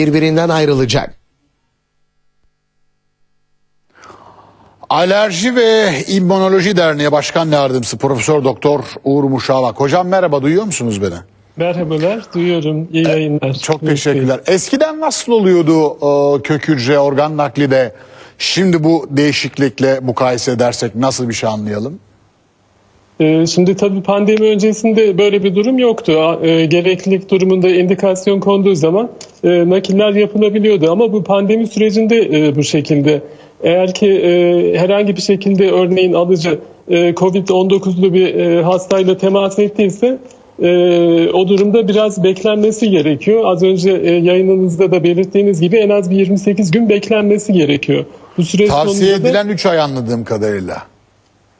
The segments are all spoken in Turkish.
birbirinden ayrılacak. Alerji ve İmmünoloji Derneği Başkan Yardımcısı Profesör Doktor Uğur Muşavak. Hocam merhaba duyuyor musunuz beni? Merhabalar, duyuyorum. İyi yayınlar. Çok teşekkürler. Eskiden nasıl oluyordu e, kök hücre organ nakli de şimdi bu değişiklikle mukayese edersek nasıl bir şey anlayalım? Ee, şimdi tabii pandemi öncesinde böyle bir durum yoktu. E, gereklilik durumunda indikasyon konduğu zaman e, nakiller yapılabiliyordu. Ama bu pandemi sürecinde e, bu şekilde. Eğer ki herhangi bir şekilde örneğin alıcı e, COVID-19'lu bir hastayla temas ettiyse o durumda biraz beklenmesi gerekiyor. Az önce yayınınızda da belirttiğiniz gibi en az bir 28 gün beklenmesi gerekiyor. Bu süreç Tavsiye sonunda da- edilen 3 ay anladığım kadarıyla.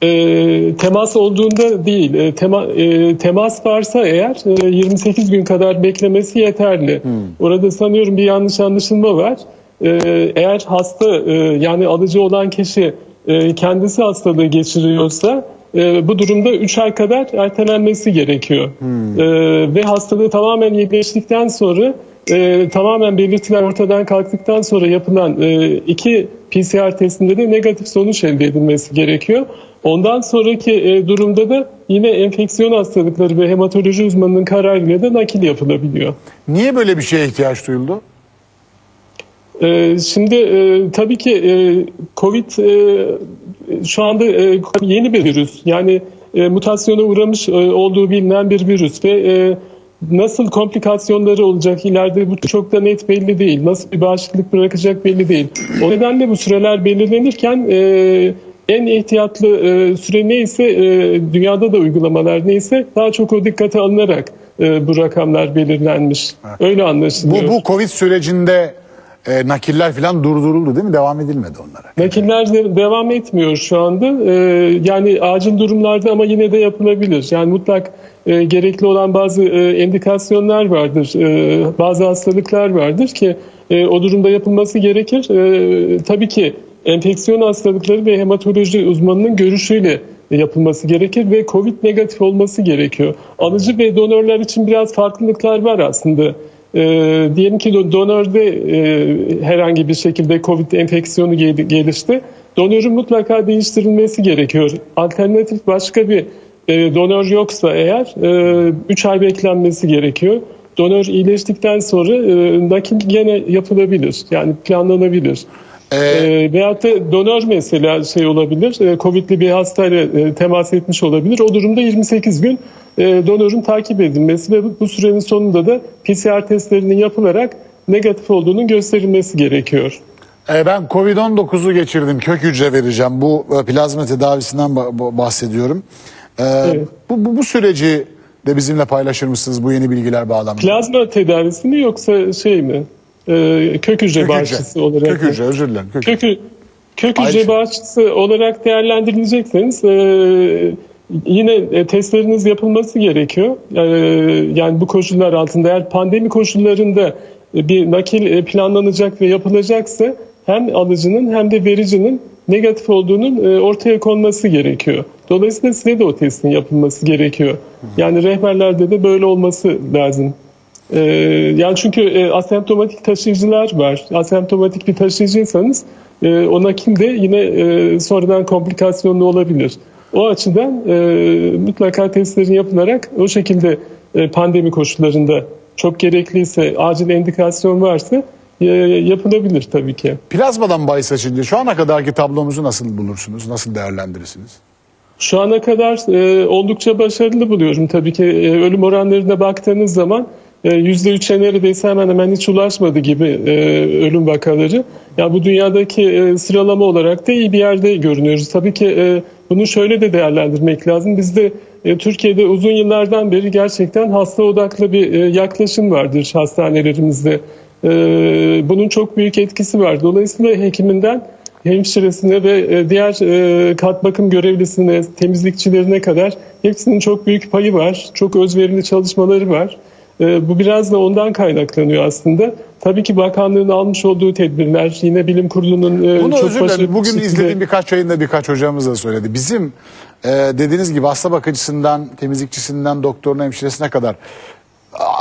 E, temas olduğunda değil, e, tema, e, temas varsa eğer e, 28 gün kadar beklemesi yeterli. Orada sanıyorum bir yanlış anlaşılma var. E, eğer hasta e, yani alıcı olan kişi e, kendisi hastalığı geçiriyorsa e, bu durumda 3 ay kadar ertelenmesi gerekiyor. E, ve hastalığı tamamen iyileştikten sonra e, tamamen belirtiler ortadan kalktıktan sonra yapılan e, iki PCR testinde de negatif sonuç elde edilmesi gerekiyor. Ondan sonraki e, durumda da yine enfeksiyon hastalıkları ve hematoloji uzmanının kararıyla da nakil yapılabiliyor. Niye böyle bir şeye ihtiyaç duyuldu? Ee, Şimdi e, tabii ki e, Covid e, şu anda e, yeni bir virüs. Yani e, mutasyona uğramış e, olduğu bilinen bir virüs ve e, nasıl komplikasyonları olacak ileride bu çok da net belli değil. Nasıl bir bağışıklık bırakacak belli değil. O nedenle bu süreler belirlenirken e, en ihtiyatlı e, süre neyse e, dünyada da uygulamalar neyse daha çok o dikkate alınarak e, bu rakamlar belirlenmiş. Öyle Bu, anlaşılıyor. bu Covid sürecinde e, nakiller falan durduruldu değil mi? Devam edilmedi onlara. Nakiller de devam etmiyor şu anda. Ee, yani acil durumlarda ama yine de yapılabilir. Yani mutlak e, gerekli olan bazı e, endikasyonlar vardır. E, bazı hastalıklar vardır ki e, o durumda yapılması gerekir. E, tabii ki enfeksiyon hastalıkları ve hematoloji uzmanının görüşüyle yapılması gerekir ve COVID negatif olması gerekiyor. Alıcı ve donörler için biraz farklılıklar var aslında. E, diyelim ki do- donörde e, herhangi bir şekilde COVID enfeksiyonu gel- gelişti. Donörün mutlaka değiştirilmesi gerekiyor. Alternatif başka bir e, donör yoksa eğer 3 ay beklenmesi gerekiyor. Donör iyileştikten sonra e, nakil gene yapılabilir. Yani planlanabilir. Ee, E, veyahut da donör mesela şey olabilir, e, Covid'li bir hastayla e, temas etmiş olabilir. O durumda 28 gün e, donörün takip edilmesi ve bu, bu sürenin sonunda da PCR testlerinin yapılarak negatif olduğunun gösterilmesi gerekiyor. E, ben Covid-19'u geçirdim. Kök hücre vereceğim. Bu e, plazma tedavisinden ba- ba- bahsediyorum. E, Evet. bu, bu, bu süreci de bizimle paylaşır mısınız bu yeni bilgiler bağlamında? Plazma tedavisi mi yoksa şey mi? E, kök hücre Kök bağışçısı olarak. Kök hücre özür dilerim. Kök. Kök, kök hücre Ayrıca- bağışçısı olarak değerlendirilecekseniz e, yine e, testleriniz yapılması gerekiyor. E, yani bu koşullar altında eğer pandemi koşullarında e, bir nakil e, planlanacak ve yapılacaksa hem alıcının hem de vericinin negatif olduğunun ortaya konması gerekiyor. Dolayısıyla size de o testin yapılması gerekiyor. Yani rehberlerde de böyle olması lazım. Ee, yani çünkü e, asemptomatik taşıyıcılar var. Asemptomatik bir taşıyıcıysanız e, o nakil de yine e, sonradan komplikasyonlu olabilir. O açıdan e, mutlaka testlerin yapılarak o şekilde e, pandemi koşullarında çok gerekliyse, acil endikasyon varsa e, yapılabilir tabii ki. Plazmadan bahis açınca şu ana kadarki tablomuzu nasıl bulursunuz? Nasıl değerlendirirsiniz? Şu ana kadar e, oldukça başarılı buluyorum. Tabii ki e, ölüm oranlarına baktığınız zaman e, %3'e neredeyse hemen hemen hiç ulaşmadı gibi e, ölüm vakaları. Ya bu dünyadaki e, sıralama olarak da iyi bir yerde görünüyoruz. Tabii ki e, bunu şöyle de değerlendirmek lazım. Bizde e, Türkiye'de uzun yıllardan beri gerçekten hasta odaklı bir e, yaklaşım vardır hastanelerimizde. E, bunun çok büyük etkisi var. Dolayısıyla hekiminden hemşiresine ve e, diğer e, kat bakım görevlisine, temizlikçilerine kadar hepsinin çok büyük payı var. Çok özverili çalışmaları var. E, Bu biraz da ondan kaynaklanıyor aslında. Tabii ki bakanlığın almış olduğu tedbirler, yine bilim kurulunun e, Bunu çok özür dilerim. Bugün şekilde- izlediğim birkaç yayında birkaç hocamız da söyledi. Bizim e, dediğiniz gibi hasta bakıcısından, temizlikçisinden, doktoruna, hemşiresine kadar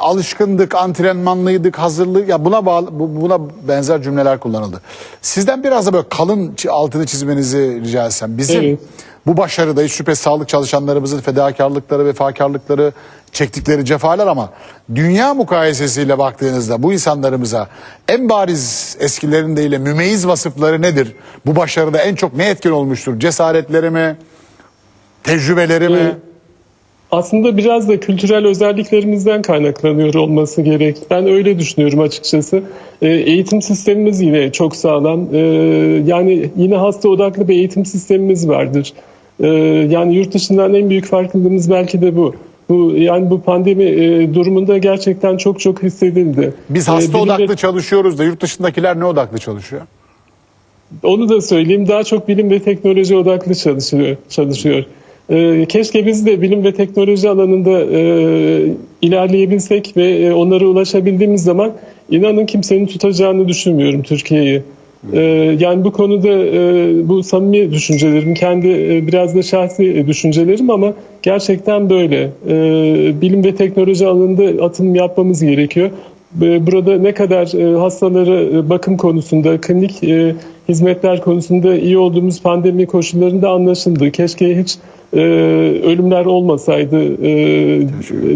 alışkındık, antrenmanlıydık, hazırlık ya buna bağlı bu- buna benzer cümleler kullanıldı. Sizden biraz da böyle kalın altını çizmenizi rica etsem. Bizim Evet. Bu başarıda hiç şüphe sağlık çalışanlarımızın fedakarlıkları ve fakarlıkları çektikleri cefalar ama dünya mukayesesiyle baktığınızda bu insanlarımıza en bariz eskilerindeyle mümeyiz vasıfları nedir? Bu başarıda en çok ne etkin olmuştur? Cesaretleri mi? Tecrübeleri mi? Evet. Aslında biraz da kültürel özelliklerimizden kaynaklanıyor olması gerek. Ben öyle düşünüyorum açıkçası. Ee, eğitim sistemimiz yine çok sağlam. Ee, yani yine hasta odaklı bir eğitim sistemimiz vardır. Ee, yani yurt dışından en büyük farkındalığımız belki de bu. Bu yani bu pandemi e, durumunda gerçekten çok çok hissedildi. Biz Ee, hasta ve- odaklı çalışıyoruz da yurt dışındakiler ne odaklı çalışıyor? Onu da söyleyeyim. Daha çok bilim ve teknoloji odaklı çalışıyor. çalışıyor. Ee, keşke biz de bilim ve teknoloji alanında e, ilerleyebilsek ve e, onlara ulaşabildiğimiz zaman inanın kimsenin tutacağını düşünmüyorum Türkiye'yi. Ee, yani bu konuda e, bu samimi düşüncelerim, kendi e, biraz da şahsi düşüncelerim ama gerçekten böyle. Ee, bilim ve teknoloji alanında atılım yapmamız gerekiyor. Ee, Burada ne kadar e, hastaları e, bakım konusunda, klinik e, hizmetler konusunda iyi olduğumuz pandemi koşullarında anlaşıldı. Keşke hiç e, ölümler olmasaydı e,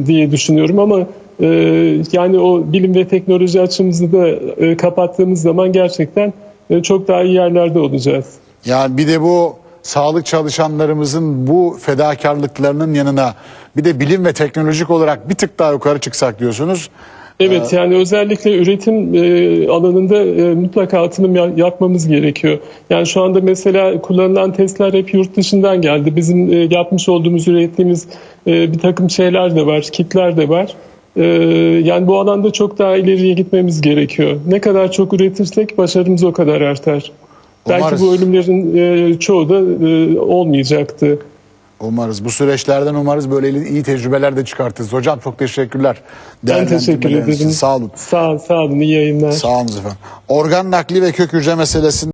diye düşünüyorum ama e, yani o bilim ve teknoloji açımızı da e, kapattığımız zaman gerçekten çok daha iyi yerlerde olacağız. Yani bir de bu sağlık çalışanlarımızın bu fedakarlıklarının yanına bir de bilim ve teknolojik olarak bir tık daha yukarı çıksak diyorsunuz. Evet yani özellikle üretim e, alanında e, mutlaka atılım ya- yapmamız gerekiyor. Yani şu anda mesela kullanılan testler hep yurt dışından geldi. Bizim e, yapmış olduğumuz, ürettiğimiz e, bir takım şeyler de var, kitler de var. E, yani bu alanda çok daha ileriye gitmemiz gerekiyor. Ne kadar çok üretirsek başarımız o kadar artar. Umarız. Belki bu ölümlerin e, çoğu da e, olmayacaktı. Umarız bu süreçlerden umarız böyle iyi tecrübeler de çıkartırız. Hocam çok teşekkürler. Ben teşekkür ederim. Sağ olun. Sağ, sağ olun, iyi yayınlar. Sağ olun efendim. Organ nakli ve kök hücre meselesinde